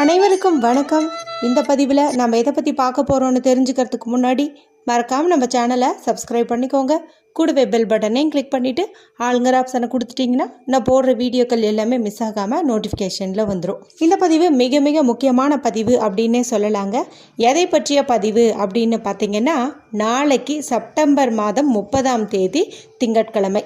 அனைவருக்கும் வணக்கம். இந்த பதிவில் நம்ம எதை பற்றி பார்க்க போகிறோன்னு தெரிஞ்சுக்கிறதுக்கு முன்னாடி மறக்காமல் நம்ம சேனலை சப்ஸ்கிரைப் பண்ணிக்கோங்க. கூடவே பெல் பட்டனையும் கிளிக் பண்ணிவிட்டு ஆளுங்கிற ஆப்ஷனை கொடுத்துட்டிங்கன்னா நான் போடுற வீடியோக்கள் எல்லாமே மிஸ் ஆகாமல் நோட்டிஃபிகேஷனில் வந்துடும் இந்த பதிவு மிக மிக முக்கியமான பதிவு அப்படின்னே சொல்லலாங்க. எதை பற்றிய பதிவு அப்படின்னு பார்த்தீங்கன்னா நாளைக்கு செப்டம்பர் மாதம் முப்பதாம் தேதி திங்கட்கிழமை.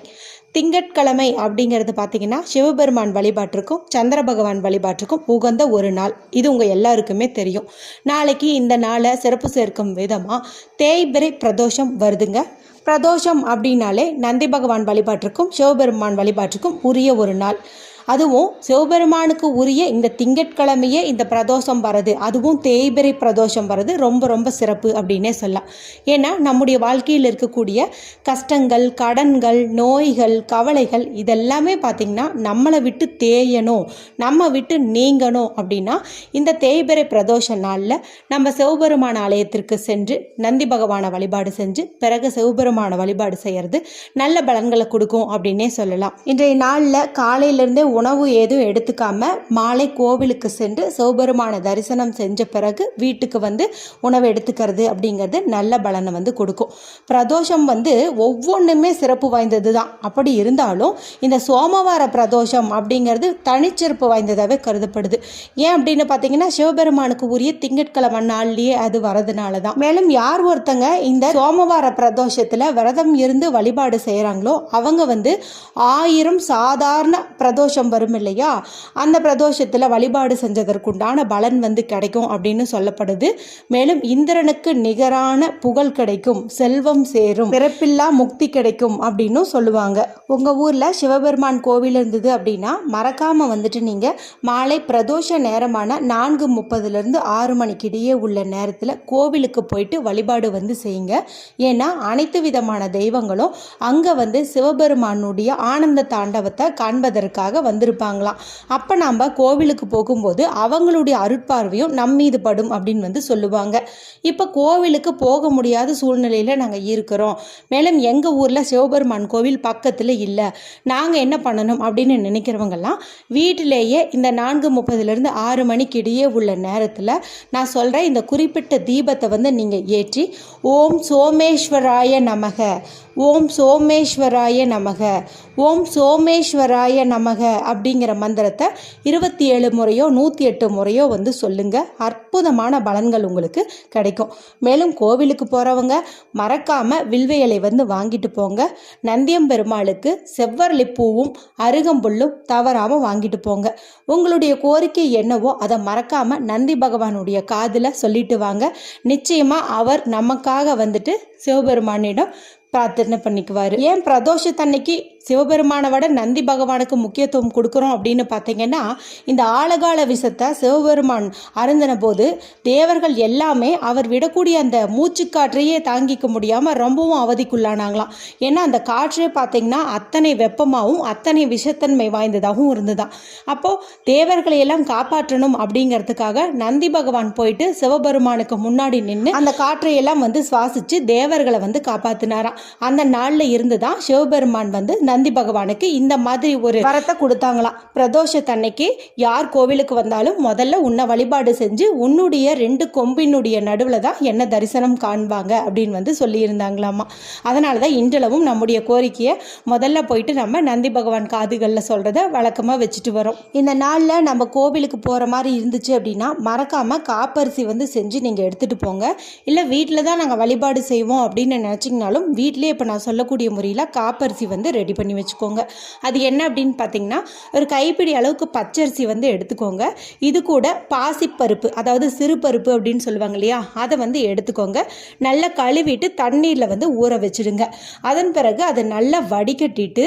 திங்கட்கிழமை அப்படிங்கிறது பார்த்தீங்கன்னா சிவபெருமான் வழிபாட்டிற்கும் சந்திர பகவான் வழிபாட்டிற்கும் உகந்த ஒரு நாள். இது உங்கள் எல்லாருக்குமே தெரியும். நாளைக்கு இந்த நாளை சிறப்பு சேர்க்கும் விதமாக தேய்பிரை பிரதோஷம் வருதுங்க. பிரதோஷம் அப்படின்னாலே நந்தி பகவான் வழிபாட்டிற்கும் சிவபெருமான் வழிபாட்டிற்கும் உரிய ஒரு நாள். அதுவும் சிவபெருமானுக்கு உரிய இந்த திங்கட்கிழமையே இந்த பிரதோஷம் வர்றது. அதுவும் தேய்பிரை பிரதோஷம் வர்றது. ரொம்ப ரொம்ப சிறப்பு அப்படின்னே சொல்லலாம். ஏன்னா நம்முடைய வாழ்க்கையில் இருக்கக்கூடிய கஷ்டங்கள் கடன்கள் நோய்கள் கவலைகள் இதெல்லாமே பார்த்திங்கன்னா நம்மளை விட்டு தேயணும். நம்ம விட்டு நீங்கணும் அப்படின்னா இந்த தேய்பிரை பிரதோஷ நாளில் நம்ம சிவபெருமான ஆலயத்திற்கு சென்று நந்தி பகவானை வழிபாடு செஞ்சு பிறகு சிவபெருமான வழிபாடு செய்கிறது நல்ல பலன்களை கொடுக்கும் அப்படின்னே சொல்லலாம். இன்றைய நாளில் காலையிலேருந்தே உணவு ஏதும் எடுத்துக்காம மாலை கோவிலுக்கு சென்று சிவபெருமான தரிசனம் செஞ்ச பிறகு வீட்டுக்கு வந்து உணவு எடுத்துக்கிறது அப்படிங்கிறது நல்ல பலனை வந்து கொடுக்கும். பிரதோஷம் வந்து ஒவ்வொன்றுமே சிறப்பு வாய்ந்தது தான் அப்படி இருந்தாலும் இந்த சோமவார பிரதோஷம் அப்படிங்கிறது தனிச்சிறப்பு வாய்ந்ததாகவே கருதப்படுது. ஏன் அப்படின்னு பார்த்தீங்கன்னா சிவபெருமானுக்கு உரிய திங்கட்கிழமை நாள்லேயே அது வரதுனால தான் மேலும் யார் ஒருத்தங்க இந்த சோமவார பிரதோஷத்தில் விரதம் இருந்து வழிபாடு செய்கிறாங்களோ அவங்க வந்து ஆயிரம் சாதாரண பிரதோஷம் வரும் இல்லையா அந்த பிரதோஷத்தில் வழிபாடு செஞ்சதற்குண்டான பலன் வந்து கிடைக்கும் அப்படின்னு சொல்லப்படுது. மேலும் இந்திரனுக்கு நிகரான புகழ் கிடைக்கும் செல்வம் சேரும் பிறப்பில்லா முக்தி கிடைக்கும் அப்படின்னும் சொல்லுவாங்க. உங்கள் ஊரில் சிவபெருமான் கோவில் இருந்தது அப்படின்னா மறக்காமல் வந்துட்டு நீங்கள் மாலை பிரதோஷ நேரமான நான்கு முப்பதுலேருந்து ஆறு மணிக்கு இடையே உள்ள நேரத்தில் கோவிலுக்கு போயிட்டு வழிபாடு வந்து செய்யுங்க. ஏன்னா அனைத்து விதமான தெய்வங்களும் அங்கே வந்து சிவபெருமானுடைய ஆனந்த தாண்டவத்தை காண்பதற்காக வந்து வந்திருப்பாங்களாம் அப்போ நாம் கோவிலுக்கு போகும்போது அவங்களுடைய அருட்பார்வையும் நம் மீது படும் அப்படின்னு வந்து சொல்லுவாங்க. இப்போ கோவிலுக்கு போக முடியாத சூழ்நிலையில் நாங்கள் இருக்கிறோம். மேலும் எங்கள் ஊரில் சிவபெருமான் கோவில் பக்கத்தில் இல்லை. நாங்கள் என்ன பண்ணணும் அப்படின்னு நினைக்கிறவங்கெல்லாம் வீட்டிலேயே இந்த நான்கு முப்பதுலேருந்து ஆறு மணிக்கு இடையே உள்ள நேரத்தில் நான் சொல்கிறேன் இந்த குறிப்பிட்ட தீபத்தை வந்து நீங்கள் ஏற்றி ஓம் சோமேஸ்வராய நமக ஓம் சோமேஸ்வராய நமக ஓம் சோமேஸ்வராய நமக அப்படிங்கிற மந்திரத்தை இருபத்தி ஏழு முறையோ நூற்றி எட்டு முறையோ வந்து சொல்லுங்கள் அற்புதமான பலன்கள் உங்களுக்கு கிடைக்கும். மேலும் கோவிலுக்கு போகிறவங்க மறக்காமல் வில்வையலை வந்து வாங்கிட்டு போங்க. நந்தியம் பெருமாளுக்கு செவ்வரளி பூவும் அருகம்புல்லும் தவறாமல் வாங்கிட்டு போங்க. உங்களுடைய கோரிக்கை என்னவோ அதை மறக்காமல் நந்தி பகவானுடைய காதில் சொல்லிட்டு வாங்க. நிச்சயமாக அவர் நமக்காக வந்துட்டு சிவபெருமானிடம் பிரார்த்தனை பண்ணிக்குவார். ஏன் பிரதோஷத்தன்னைக்கு சிவபெருமானை விட நந்தி பகவானுக்கு முக்கியத்துவம் கொடுக்குறோம் அப்படின்னு பார்த்தீங்கன்னா இந்த ஆழகால விஷத்தை சிவபெருமான் அருந்தின போது தேவர்கள் எல்லாமே அவர் விடக்கூடிய அந்த மூச்சுக்காற்றையே தாங்கிக்க முடியாமல் ரொம்பவும் அவதிக்குள்ளானாங்களாம். ஏன்னா அந்த காற்றே பார்த்தீங்கன்னா அத்தனை வெப்பமாகவும் அத்தனை விஷத்தன்மை வாய்ந்ததாகவும் இருந்ததாம். அப்போது தேவர்களை எல்லாம் காப்பாற்றணும் அப்படிங்கிறதுக்காக நந்தி பகவான் போயிட்டு சிவபெருமானுக்கு முன்னாடி நின்று அந்த காற்றையெல்லாம் வந்து சுவாசித்து தேவர்களை வந்து காப்பாற்றினாராம் அந்த நாளில் இருந்து தான் சிவபெருமான் வந்து நந்தி பகவானுக்கு இந்த மாதிரி ஒரு வரத்தை கொடுத்தாங்களாம். பிரதோஷத்தன்னைக்கு யார் கோவிலுக்கு வந்தாலும் முதல்ல உன்னை வழிபாடு செஞ்சு உன்னுடைய ரெண்டு கொம்பினுடைய நடுவில் தான் என்ன தரிசனம் காண்பாங்க அப்படின்னு வந்து சொல்லியிருந்தாங்களாமா. அதனால தான் இன்றளவும் நம்முடைய கோரிக்கையை முதல்ல போயிட்டு நம்ம நந்தி பகவான் காதுகளில் சொல்கிறத வழக்கமாக வச்சுட்டு வரோம். இந்த நாளில் நம்ம கோவிலுக்கு போகிற மாதிரி இருந்துச்சு அப்படின்னா மறக்காமல் காப்பரிசி வந்து செஞ்சு நீங்கள் எடுத்துகிட்டு போங்க. இல்லை வீட்டில் தான் நாங்கள் வழிபாடு செய்வோம் அப்படின்னு நினச்சிங்கனாலும் வீட்டிலே இப்போ நான் சொல்லக்கூடிய முறையில் காப்பரிசி வந்து ரெடி பண்ணி வச்சுக்கோங்க. அது என்ன அப்படின்னு பார்த்தீங்கன்னா ஒரு கைப்பிடி அளவுக்கு பச்சரிசி வந்து எடுத்துக்கோங்க. இது கூட பாசிப்பருப்பு அதாவது சிறு பருப்பு அப்படின்னு சொல்லுவாங்க இல்லையா? அதை வந்து எடுத்துக்கோங்க. நல்லா கழுவிட்டு தண்ணீரில் வந்து ஊற வச்சிடுங்க. அதன் பிறகு அதை நல்லா வடிகட்டிட்டு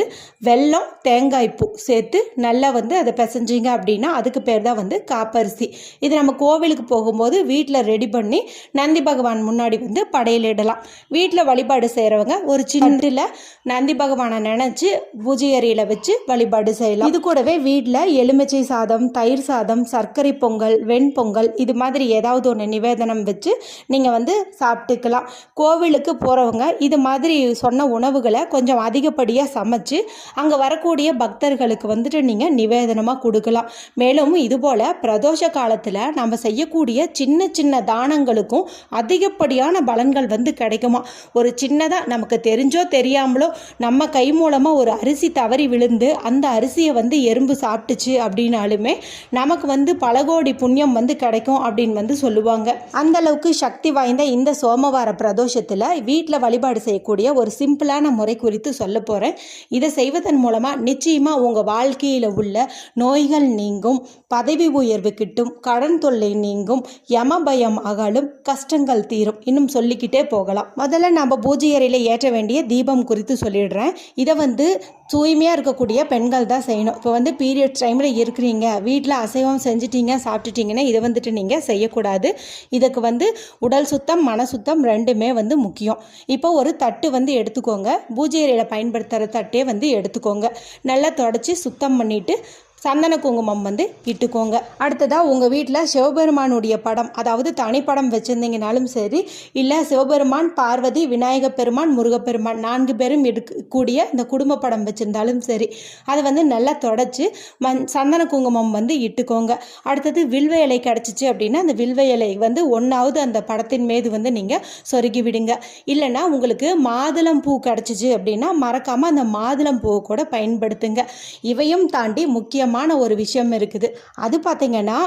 வெல்லம் தேங்காய் பூ சேர்த்து நல்லா வந்து அதை பிசைஞ்சிங்க அப்படின்னா அதுக்கு பேர் தான் வந்து காப்பரிசி. இது நம்ம கோவிலுக்கு போகும்போது வீட்டில் ரெடி பண்ணி நந்தி பகவான் முன்னாடி வந்து படையலிடலாம். வீட்டில் வழிபாடு செய்கிறவங்க ஒரு சின்னத்தில் நந்தி பகவானை நினச்சி பூஜை அறையில் வச்சு வழிபாடு செய்யலாம். இது கூடவே வீட்டில் எலுமிச்சை சாதம் தயிர் சாதம் சர்க்கரை பொங்கல் வெண்பொங்கல் இது மாதிரி ஏதாவது ஒன்று நிவேதனம் வச்சு நீங்கள் வந்து சாப்பிட்டுக்கலாம். கோவிலுக்கு போகிறவங்க இது மாதிரி சொன்ன உணவுகளை கொஞ்சம் அதிகப்படியாக சமைச்சு அங்கே வரக்கூடிய பக்தர்களுக்கு வந்துட்டு நீங்கள் நிவேதனமாக கொடுக்கலாம். மேலும் இதுபோல் பிரதோஷ காலத்தில் நம்ம செய்யக்கூடிய சின்ன சின்ன தானங்களுக்கும் அதிகப்படியான பலன்கள் வந்து கிடைக்குமா? ஒரு சின்னதாக நமக்கு தெரிஞ்சோ தெரியாமலோ நம்ம கை மூலமாக ஒரு அரிசி தவறி விழுந்து அந்த அரிசியை வந்து எறும்பு சாப்பிட்டுச்சு அப்படின்னாலுமே நமக்கு வந்து பல கோடி புண்ணியம் வந்து கிடைக்கும் அப்படின்னு வந்து சொல்லுவாங்க. அந்த அளவுக்கு சக்தி வாய்ந்த இந்த சோமவார பிரதோஷத்தில் வீட்டில் வழிபாடு செய்யக்கூடிய ஒரு சிம்பிளான முறை குறித்து சொல்ல போகிறேன் இதை செய்வதன் மூலமாக நிச்சயமாக உங்கள் வாழ்க்கையில் உள்ள நோய்கள் நீங்கும் பதவி உயர்வு கிட்டும் கடன் தொல்லை நீங்கும் யம பயம் அகலும் கஷ்டங்கள் தீரும். இன்னும் சொல்லிக்கிட்டே போகலாம். முதல்ல நம்ம பூஜை அறையில் ஏற்ற வேண்டிய தீபம் குறித்து சொல்லிடுறேன். இதை வந்து வந்து தூய்மையாக இருக்கக்கூடிய பெண்கள் தான் செய்யணும். இப்போ வந்து பீரியட்ஸ் டைமில் இருக்கிறீங்க வீட்டில் அசைவம் செஞ்சிட்டீங்க சாப்பிட்டுட்டீங்கன்னா இதை வந்துட்டு நீங்கள் செய்யக்கூடாது. இதுக்கு வந்து உடல் சுத்தம் மன சுத்தம் ரெண்டுமே வந்து முக்கியம். இப்போ ஒரு தட்டு வந்து எடுத்துக்கோங்க. பூஜை அறையில் பயன்படுத்துகிற தட்டே வந்து எடுத்துக்கோங்க. நல்லா தொடச்சி சுத்தம் பண்ணிவிட்டு சந்தன குங்குமம் வந்து இட்டுக்கோங்க. அடுத்ததாக உங்கள் வீட்டில் சிவபெருமானுடைய படம் அதாவது தனிப்படம் வச்சுருந்தீங்கனாலும் சரி இல்லை சிவபெருமான் பார்வதி விநாயகப் பெருமான் முருகப்பெருமான் நான்கு பேரும் எடுக்கக்கூடிய இந்த குடும்ப படம் வச்சுருந்தாலும் சரி அதை வந்து நல்லா தொடச்சி மண் சந்தன குங்குமம் வந்து இட்டுக்கோங்க. அடுத்தது வில்வ இலை கிடச்சிச்சு அப்படின்னா அந்த வில்வ இலை வந்து ஒன்றாவது அந்த படத்தின் மீது வந்து நீங்கள் சொருகி விடுங்க. இல்லைன்னா உங்களுக்கு மாதுளம் பூ கிடச்சிச்சு அப்படின்னா மறக்காமல் அந்த மாதுளம் பூவை கூட பயன்படுத்துங்க. இவையும் தாண்டி முக்கியமான ஒரு விஷயம் இருக்குது. அது பார்த்தீங்கன்னா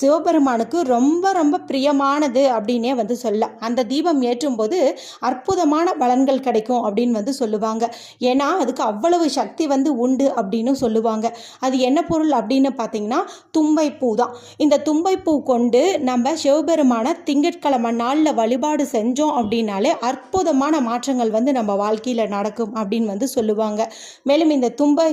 சிவபெருமானுக்கு ரொம்ப ரொம்ப பிரியமானது அப்படின்னே வந்து சொல்ல அந்த தீபம் ஏற்றும்போது அற்புதமான பலன்கள் கிடைக்கும் அப்படின்னு வந்து சொல்லுவாங்க. ஏன்னா அதுக்கு அவ்வளவு சக்தி வந்து உண்டு அப்படின்னு சொல்லுவாங்க. அது என்ன பொருள் அப்படின்னு பார்த்தீங்கன்னா தும்பைப்பூ தான். இந்த தும்பைப்பூ கொண்டு நம்ம சிவபெருமான திங்கட்கிழமை நாளில் வழிபாடு செஞ்சோம் அப்படின்னாலே அற்புதமான மாற்றங்கள் வந்து நம்ம வாழ்க்கையில் நடக்கும் அப்படின்னு வந்து சொல்லுவாங்க. மேலும் இந்த தும்பை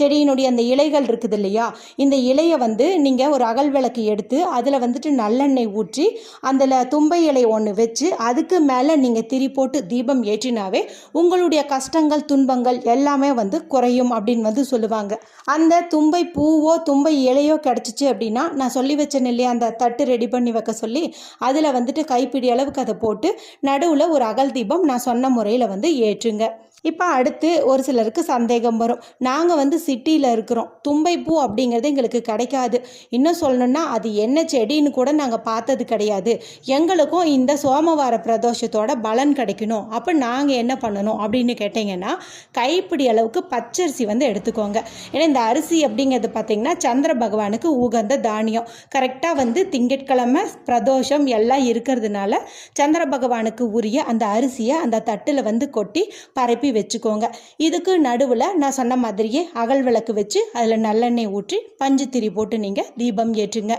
செடியினுடைய அந்த இலைகள் இருக்குது இல்லையா? இந்த இலையை வந்து நீங்கள் ஒரு அகல் விளக்கு எடுத்து அதில் வந்துட்டு நல்லெண்ணெய் ஊற்றி அதில் தும்பை இலை ஒன்று வச்சு அதுக்கு மேலே நீங்கள் திரி போட்டு தீபம் ஏற்றினாவே உங்களுடைய கஷ்டங்கள் துன்பங்கள் எல்லாமே வந்து குறையும் அப்படின்னு வந்து சொல்லுவாங்க. அந்த தும்பை பூவோ தும்பை இலையோ கிடச்சிச்சு அப்படின்னா நான் சொல்லி வச்சேன் இல்லையா அந்த தட்டு ரெடி பண்ணி வைக்க சொல்லி அதில் வந்துட்டு கைப்பிடி அளவுக்கு அதை போட்டு நடுவில் ஒரு அகல் தீபம் நான் சொன்ன முறையில் வந்து ஏற்றுங்க. இப்போ அடுத்து ஒரு சிலருக்கு சந்தேகம் வரும். நாங்கள் வந்து சிட்டியில் இருக்கிறோம். தும்பைப்பூ அப்படிங்கிறது எங்களுக்கு கிடைக்காது. இன்னும் சொல்லணும்னா அது என்ன செடின்னு கூட நாங்கள் பார்த்தது கிடையாது. எங்களுக்கும் இந்த சோமவார பிரதோஷத்தோட பலன் கிடைக்கணும். அப்போ நாங்கள் என்ன பண்ணணும் அப்படின்னு கேட்டிங்கன்னா கைப்பிடி அளவுக்கு பச்சரிசி வந்து எடுத்துக்கோங்க. ஏன்னா இந்த அரிசி அப்படிங்கிறது பார்த்திங்கன்னா சந்திர பகவானுக்கு உகந்த தானியம். கரெக்டாக வந்து திங்கட்கிழமை பிரதோஷம் எல்லாம் இருக்கிறதுனால சந்திர பகவானுக்கு உரிய அந்த அரிசியை அந்த தட்டில் வந்து கொட்டி பரப்பி வச்சுக்கோங்க. இதுக்கு நடுவில் நான் சொன்ன மாதிரியே அகல் விளக்கு வச்சு அதில் நல்லெண்ணெய் ஊற்றி பஞ்சு திரி போட்டு நீங்கள் தீபம் ஏற்றுங்க.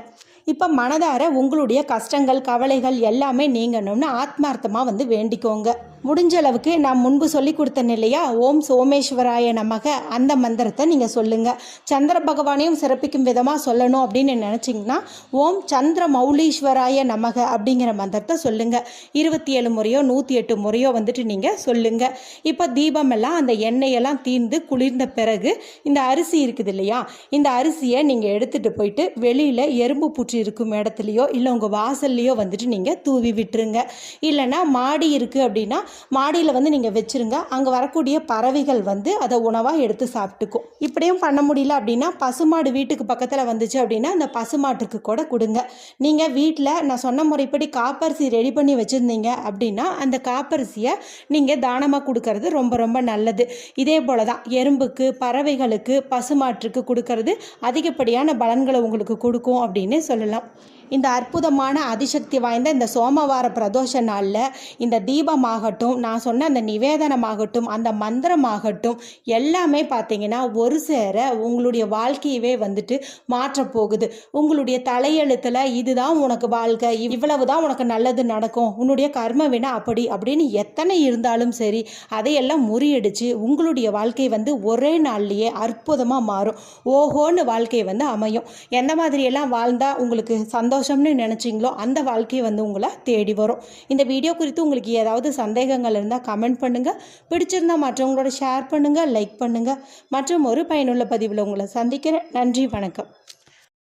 இப்போ மனதார உங்களுடைய கஷ்டங்கள் கவலைகள் எல்லாமே நீங்கணும்னு ஆத்மார்த்தமாக வந்து வேண்டிக்கோங்க. முடிஞ்ச அளவுக்கு நான் முன்பு சொல்லி கொடுத்தேன் இல்லையா ஓம் சோமேஸ்வராய நமக. அந்த மந்திரத்தை நீங்கள் சொல்லுங்கள் சந்திர பகவானையும் சிறப்பிக்கும் விதமாக சொல்லணும் அப்படின்னு நினச்சிங்கன்னா ஓம் சந்திர மௌலீஸ்வராய நமக அப்படிங்கிற மந்திரத்தை சொல்லுங்கள் இருபத்தி ஏழு முறையோ நூற்றி எட்டு முறையோ வந்துட்டு நீங்கள் சொல்லுங்கள் இப்போ தீபமெல்லாம் அந்த எண்ணெயெல்லாம் தீர்ந்து குளிர்ந்த பிறகு இந்த அரிசி இருக்குது இல்லையா? இந்த அரிசியை நீங்கள் எடுத்துகிட்டு போயிட்டு வெளியில் எறும்பு புற்று இருக்கும் இடத்துலையோ இல்லை உங்கள் வாசல்லையோ வந்துட்டு நீங்கள் தூவி விட்டுருங்க. இல்லைன்னா மாடி இருக்குது அப்படின்னா மாடியில் வந்து நீங்கள் வச்சுருங்க. அங்கே வரக்கூடிய பறவைகள் வந்து அதை உணவாக எடுத்து சாப்பிட்டுக்கும். இப்படியும் பண்ண முடியல அப்படின்னா பசுமாடு வீட்டுக்கு பக்கத்தில் வந்துச்சு அப்படின்னா அந்த பசுமாட்டுக்கு கூட கொடுங்க. நீங்கள் வீட்டில் நான் சொன்ன முறைப்படி காப்பரிசி ரெடி பண்ணி வச்சுருந்தீங்க அப்படின்னா அந்த காப்பரிசியை நீங்கள் தானமாக கொடுக்கறது ரொம்ப ரொம்ப நல்லது. இதே போல தான் எறும்புக்கு பறவைகளுக்கு பசுமாட்டுக்கு கொடுக்கறது அதிகப்படியான பலன்களை உங்களுக்கு கொடுக்கும் அப்படின்னு சொல்லலாம். இந்த அற்புதமான அதிசக்தி வாய்ந்த இந்த சோமவார பிரதோஷ நாளில் இந்த தீபமாகட்டும் நான் சொன்ன அந்த நிவேதனமாகட்டும் அந்த மந்திரமாகட்டும் எல்லாமே பார்த்தீங்கன்னா ஒரு சேர உங்களுடைய வாழ்க்கையவே வந்துட்டு மாற்றப் போகுது. உங்களுடைய தலையெழுத்தில் இதுதான் உனக்கு வாழ்க்கை இவ்வளவு தான் உனக்கு நல்லது நடக்கும் உன்னுடைய கர்ம வினா அப்படி அப்படின்னு எத்தனை இருந்தாலும் சரி அதையெல்லாம் முறியடிச்சு உங்களுடைய வாழ்க்கை வந்து ஒரே நாள்லேயே அற்புதமாக மாறும். ஓஹோன்னு வாழ்க்கை வந்து அமையும். எந்த மாதிரியெல்லாம் வாழ்ந்தால் உங்களுக்கு சந்தோஷம் சந்தோஷம்னு நினச்சிங்களோ அந்த வாழ்க்கை வந்து உங்களை தேடி வரும். இந்த வீடியோ குறித்து உங்களுக்கு ஏதாவது சந்தேகங்கள் இருந்தால் கமெண்ட் பண்ணுங்கள் பிடிச்சிருந்தா மற்றவங்களோட ஷேர் பண்ணுங்கள் லைக் பண்ணுங்கள் மற்றும் ஒரு பயனுள்ள பதிவில் உங்களை சந்திக்கிறேன். நன்றி வணக்கம்.